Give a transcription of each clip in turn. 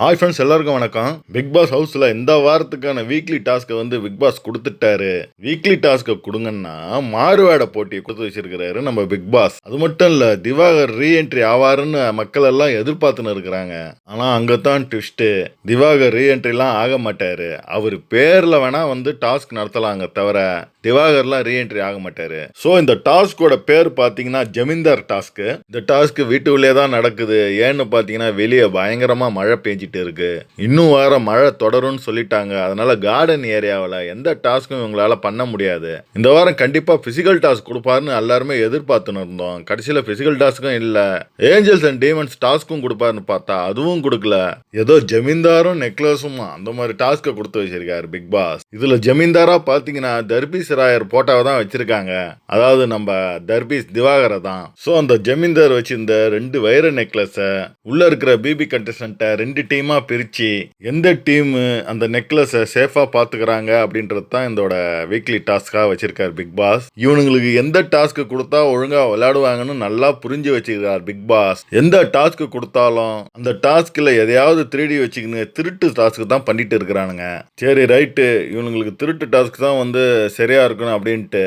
Hi friends எல்லாருக்கும் வணக்கம். Big pass ஹவுஸ்ல இந்த வாரத்துக்கான வீக்லி டாஸ்க்கை வந்து பிக் பாஸ் கொடுத்துட்டாரு. வீக்லி டாஸ்க்கை கொடுங்கன்னா மாறுவேட போட்டியை கொடுத்து வச்சிருக்கிறாரு நம்ம பிக் பாஸ் அது மட்டும் இல்ல திவாகர் ரீஎன்ட்ரி ஆவாருன்னு மக்கள் எல்லாம் எதிர்பார்த்துன்னு இருக்கிறாங்க. ஆனா அங்கதான் ட்விஸ்ட் திவாகர் ரீஎன்ட்ரிலாம் ஆக மாட்டாரு. அவர் பேர்ல வேணா வந்து டாஸ்க் நடத்தலாங்க தவிர திவாகர்லாம் ரீஎன்ட்ரி ஆக மாட்டாரு ஸோ இந்த டாஸ்கோட பேர் பார்த்தீங்கன்னா ஜமீன்தார் டாஸ்க்கு. இந்த டாஸ்க் வீட்டுக்குள்ளே தான் நடக்குது. ஏன்னு பார்த்தீங்கன்னா வெளியே பயங்கரமாக மழை பெஞ்சிட்டு இருக்கு. இன்னும் வேற மழை தொடரும்னு சொல்லிட்டாங்க. அதனால கார்டன் ஏரியாவில் எந்த டாஸ்க்கும் இவங்களால பண்ண முடியாது. இந்த வாரம் கண்டிப்பாக பிசிக்கல் டாஸ்க் கொடுப்பாருன்னு எல்லாருமே எதிர்பார்த்துன்னு இருந்தோம். கடைசியில் பிசிக்கல் டாஸ்க்கும் இல்லை. ஏஞ்சல்ஸ் அண்ட் டீமன்ஸ் டாஸ்க்கும் கொடுப்பாருன்னு பார்த்தா அதுவும் கொடுக்கல. ஏதோ ஜமீன்தாரும் நெக்லஸும் அந்த மாதிரி டாஸ்க்கை கொடுத்து வச்சிருக்காரு பிக் பாஸ் இதில் ஜமீன்தாராக பார்த்தீங்கன்னா தர்பீஸ் ராயர் போட்டோவை தான் வச்சிருக்காங்க. அதாவது நம்ம தர்பீஸ் திவாகரை தான். ஸோ அந்த ஜமீன்தார் வச்சிருந்த ரெண்டு வைர நெக்லஸை உள்ள இருக்கிற பிபி கண்டஸ்டன்ட்டை ரெண்டு டீமா பிரிச்சு எந்த டீம் அந்த நெக்லஸை சேஃபா பாத்துக்கிறாங்க அப்படின்றது தான் இதோட வீக்லி டாஸ்கா வச்சிருக்காரு பிக் பாஸ். இவனுங்களுக்கு எந்த டாஸ்க் கொடுத்தா ஒழுங்கா விளையாடுவாங்கன்னு நல்லா புரிஞ்சு வச்சிருக்கார் பிக் பாஸ். எந்த டாஸ்க் கொடுத்தாலும் அந்த டாஸ்க்ல எதையாவது திருடி வச்சுக்கின்னு திருட்டு டாஸ்க் தான் பண்ணிட்டு இருக்கிறானுங்க. சரி ரைட்டு இவனுங்களுக்கு திருட்டு டாஸ்க் தான் வந்து சரியா இருக்கணும் அப்படின்ட்டு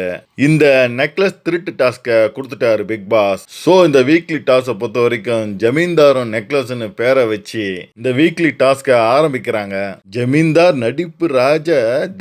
இந்த நெக்லஸ் திருட்டு டாஸ்க்கை கொடுத்துட்டாரு பிக் பாஸ் ஸோ இந்த வீக்லி டாஸை பொறுத்த வரைக்கும் ஜமீன்தாரும் நெக்லஸ்னு பேரை வச்சு இந்த வீக்லி டாஸ்கை ஆரம்பிக்கிறாங்க. ஜமீன்தார் நடிப்பு ராஜ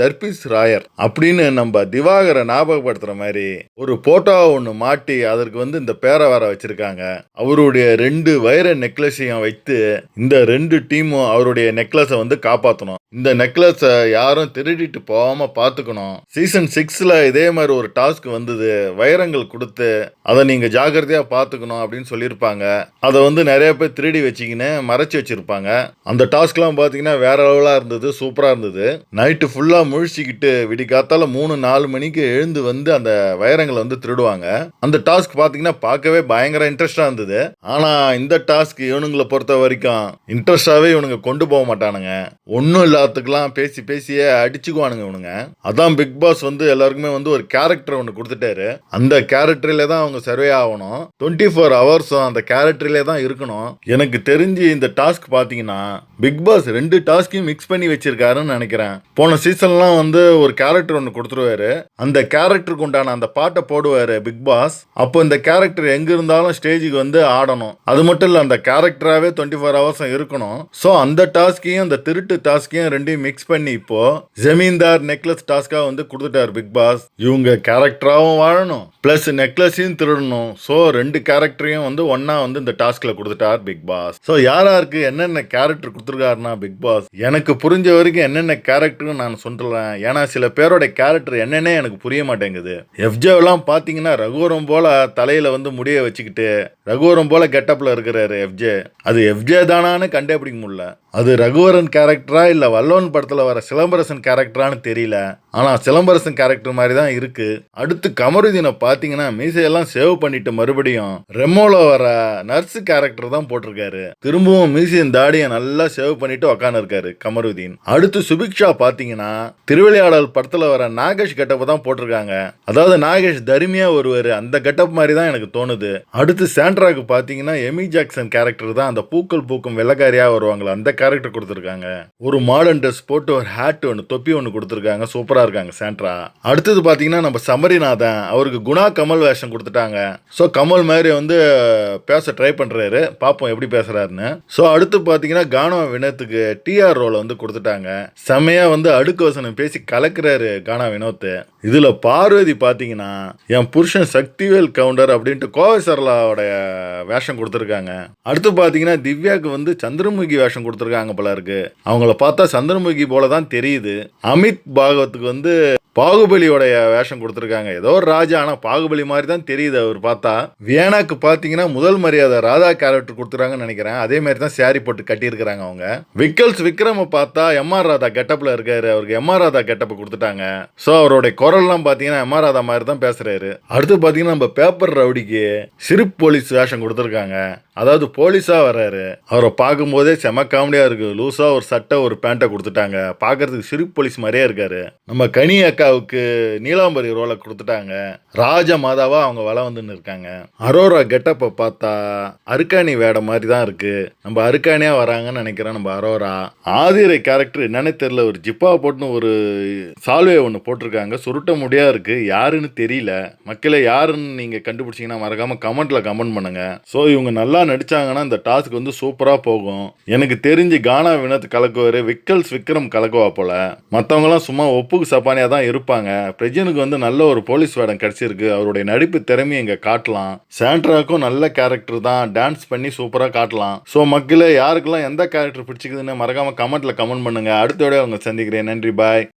தர்பிஸ் ராயர் அப்படின்னு நம்ம திவாகரை ஞாபகப்படுத்துற மாதிரி ஒரு போட்டோ ஒன்று மாட்டி அதற்கு வந்து இந்த பேரை வர வச்சிருக்காங்க. அவருடைய ரெண்டு வைர நெக்லஸையும் வைத்து இந்த ரெண்டு டீமும் அவருடைய நெக்லஸை வந்து காப்பாற்றணும் இந்த நெக்லஸை யாரும் திருடிட்டு போகாம பார்த்துக்கணும் சீசன் சிக்ஸில் இதே மாதிரி ஒரு டாஸ்க் வந்தது. வைரங்கள் கொடுத்து அதை நீங்கள் ஜாக்கிரதையாக பார்த்துக்கணும் அப்படின்னு சொல்லியிருப்பாங்க. அதை வந்து நிறைய பேர் திருடி வச்சுக்கின்னு மறைச்சு வச்சுருப்பாங்க. அந்த டாஸ்க்லாம் பார்த்தீங்கன்னா வேற லெவலாக இருந்தது சூப்பராக இருந்தது. நைட்டு ஃபுல்லாக முழிச்சிக்கிட்டு விடிக்காத்தால மூணு நாலு மணிக்கு எழுந்து வந்து அந்த வைரங்களை வந்து திருடுவாங்க. அந்த டாஸ்க் பார்த்தீங்கன்னா பார்க்கவே பயங்கர இன்ட்ரெஸ்டாக இருந்தது. ஆனால் இந்த டாஸ்க் இவனுங்களை பொறுத்த வரைக்கும் இன்ட்ரெஸ்டாகவே இவனுங்க கொண்டு போக மாட்டானுங்க. ஒன்றும் இல்லாததுக்கெல்லாம் பேசி பேசியே அடிச்சுக்குவானுங்க இவனுங்க. அதான் பிக் பாஸ் வந்து எல்லாருக்குமே வந்து ஒரு கேரக்டர் ஒன்று கொடுத்துட்டாரு. அந்த கேரக்டரில் தான் அவங்க சர்வே ஆகணும். டுவெண்ட்டி ஃபோர் ஹவர்ஸும் அந்த கேரக்டரிலே தான் இருக்கணும். எனக்கு தெரிஞ்சு இந்த டாஸ்க் பார்த்தீங்கன்னா பிக் பாஸ் ரெண்டு டாஸ்கையும் மிக்ஸ் பண்ணி வச்சிருக்காருன்னு நினைக்கிறேன். போன சீசன்லாம் வந்து ஒரு கேரக்டர் ஒன்று கொடுத்துருவாரு. அந்த கேரக்டருக்கு உண்டான அந்த பாட்டை போடுவாரு பிக் பாஸ் அப்போ இந்த கேரக்டர் எங்க இருந்தாலும் ஸ்டேஜுக்கு வந்து ஆடணும். அது மட்டும் இல்லை அந்த கேரக்டராகவே டுவெண்ட்டி ஃபோர் ஹவர்ஸும் இருக்கணும். ஸோ அந்த டாஸ்கையும் அந்த திருட்டு டாஸ்கையும் ரெண்டையும் மிக்ஸ் பண்ணி இப்போ ஜமீன்தார் நெக்லஸ் டாஸ்காக வந்து கொடுத்துட்டார் பிக் பாஸ் இவங்க கேரக்டராகவும் வாழணும் ப்ளஸ் நெக்லஸையும் திருடணும். ஸோ ரெண்டு கேரக்டரையும் வந்து ஒன்னா வந்து இந்த டாஸ்க்ல கொடுத்துட்டார் பிக் பாஸ் ஸோ யார் யாருக்கு என்னென்ன கேரக்டர் கொடுத்துருக்காருன்னா பிக் பாஸ் எனக்கு புரிஞ்ச வரைக்கும் என்னென்ன கேரக்டர்னு நான் சொல்றேன். ஏன்னா சில பேரோட கேரக்டர் என்னன்னே எனக்கு புரிய மாட்டேங்குது. எஃப்ஜேவெல்லாம் பார்த்தீங்கன்னா ரகுவரம் போல தலையில வந்து முடிய வச்சுக்கிட்டு ரகுவரம் போல கெட்டப்ல இருக்கிறாரு எஃப்ஜே அது எஃப்ஜே தானான்னு கண்டுபிடிக்க முடியல. அது ரகுவரன் கேரக்டரா இல்லை வல்லவன் படத்தில் வர சிலம்பரசன் கேரக்டரான்னு தெரியல. ஆனால் சிலம்பரசன் கேரக்டர் மாதிரி தான் இருக்கு. அடுத்து கமருதீனை பார்த்தீங்கன்னா மீசையெல்லாம் சேவ் பண்ணிட்டு மறுபடியும் ரெமோல வர நர்ஸ் கேரக்டர் தான் போட்டிருக்காரு. திரும்பவும் மீசையின் தாடியை நல்லா சேவ் பண்ணிட்டு உக்காந்துருக்காரு கமருதீன். அடுத்து சுபிக்ஷா பார்த்தீங்கன்னா திருவிளையாடல் படத்தில் வர நாகேஷ் கெட்டப்பை தான் போட்டிருக்காங்க. அதாவது நாகேஷ் தருமையா ஒருவர் அந்த கெட்டப் மாதிரி தான் எனக்கு தோணுது. அடுத்து சாண்ட்ராக்கு பார்த்தீங்கன்னா எமி ஜாக்சன் கேரக்டர் தான் அந்த பூக்கள் பூக்கும் வெள்ளக்காரியாக வருவாங்களா அந்த கேரக்டர் கொடுத்துருக்காங்க. ஒரு மாடர்ன் ட்ரெஸ் போட்டு ஒரு ஹேட் ஒன்று தொப்பி ஒன்று கொடுத்துருக்காங்க. சூப்பராக இருக்காங்க சாண்ட்ரா அடுத்தது பார்த்தீங்கன்னா நம்ம சமரிநாதன் அவருக்கு குணா கமல் வேஷம் கொடுத்துட்டாங்க. ஸோ கமல் மாதிரி வந்து பேச ட்ரை பண்ணுறாரு பார்ப்போம் எப்படி பேசுகிறாருன்னு ஸோ அடுத்து பார்த்தீங்கன்னா கானா வினோத்துக்கு டிஆர் ரோலை வந்து கொடுத்துட்டாங்க. செமையாக வந்து அடுக்கு வசனம் பேசி கலக்கிறாரு கானா வினோத் இதில் பார்வதி பார்த்தீங்கன்னா என் புருஷன் சக்திவேல் கவுண்டர் அப்படின்ட்டு கோவை சரளாவோடைய வேஷம் கொடுத்துருக்காங்க. அடுத்து பார்த்தீங்கன்னா திவ்யாவுக்கு வந்து சந்திரமுகி வேஷம் கொடுத்துருக்காங்க. இருக்காங்க போல இருக்கு. அவங்கள பார்த்தா சந்திரமுகி போல தான் தெரியுது. அமித் பாகவத்துக்கு வந்து பாகுபலியோடைய வேஷம் கொடுத்துருக்காங்க. ஏதோ ஒரு ராஜா ஆனா பாகுபலி மாதிரி தான் தெரியுது அவர் பார்த்தா. வியனாக்கு பாத்தீங்கன்னா முதல் மரியாதை ராதா கேரக்டர் கொடுத்துருக்காங்கன்னு நினைக்கிறேன். அதே மாதிரி தான் சாரி போட்டு கட்டியிருக்கிறாங்க அவங்க. விக்கல்ஸ் விக்ரம பார்த்தா எம்ஆர் ராதா கெட்டப்ல இருக்காரு. அவருக்கு எம்ஆர் ராதா கெட்டப் கொடுத்துட்டாங்க. ஸோ அவருடைய குரல்லாம் பாத்தீங்கன்னா எம்ஆர் ராதா மாதிரி தான் பேசுறாரு. அடுத்து பாத்தீங்கன்னா நம்ம பேப்பர் ரவுடிக்கு சிறு போலீஸ் வேஷம் கொடுத்துருக்காங்க. அதாவது போலீஸாக வர்றாரு. அவரை பார்க்கும்போதே செம காமெடியாக இருக்குது லூஸாக ஒரு சட்டை ஒரு பேண்ட்டை கொடுத்துட்டாங்க. பார்க்கறதுக்கு சிரிப்பு போலீஸ் மாதிரியே இருக்காரு. நம்ம கனி அக்காவுக்கு நீலாம்பரி ரோலை கொடுத்துட்டாங்க. ராஜ மாதாவா அவங்க வலை வந்துன்னு இருக்காங்க. அரோரா கெட்டப்பை பார்த்தா அருக்காணி வேடம் மாதிரி தான் இருக்குது நம்ம அருக்காணியாக வராங்கன்னு நினைக்கிறேன் நம்ம அரோரா. ஆதிரை கேரக்டர் என்னன்னு தெரில ஒரு ஜிப்பா போட்டுன்னு ஒரு சால்வே ஒன்று போட்டிருக்காங்க. சுருட்ட முடியா இருக்குது யாருன்னு தெரியல. மக்களை யாருன்னு நீங்கள் கண்டுபிடிச்சீங்கன்னா மறக்காமல் கமெண்ட்டில் கமெண்ட் பண்ணுங்கள் ஸோ இவங்க நல்லா நடிச்சாங்கன்னா இந்த டாஸ்க் வந்து சூப்பராக போகும். எனக்கு தெரிஞ்சு கானா வினத் கலக்குவார் விக்கல்ஸ் விக்ரம் கலக்குவா போல். மற்றவங்களாம் சும்மா ஒப்புக்கு சப்பானியாக தான் இருப்பாங்க. பிரஜனுக்கு வந்து நல்ல ஒரு போலீஸ் வேடம் கிடச்சிருக்கு. அவருடைய நடிப்பு திறமையை இங்கே காட்டலாம். சாண்ட்ராக்கும் நல்ல கேரக்டர் தான். டான்ஸ் பண்ணி சூப்பராக காட்டலாம். ஸோ மக்களே யாருக்கெல்லாம் எந்த கேரக்டர் பிடிச்சிக்குதுன்னு மறக்காமல் கமெண்ட்டில் கமெண்ட் பண்ணுங்க. அடுத்த விட அவங்க சந்திக்கிறேன். நன்றி பாய்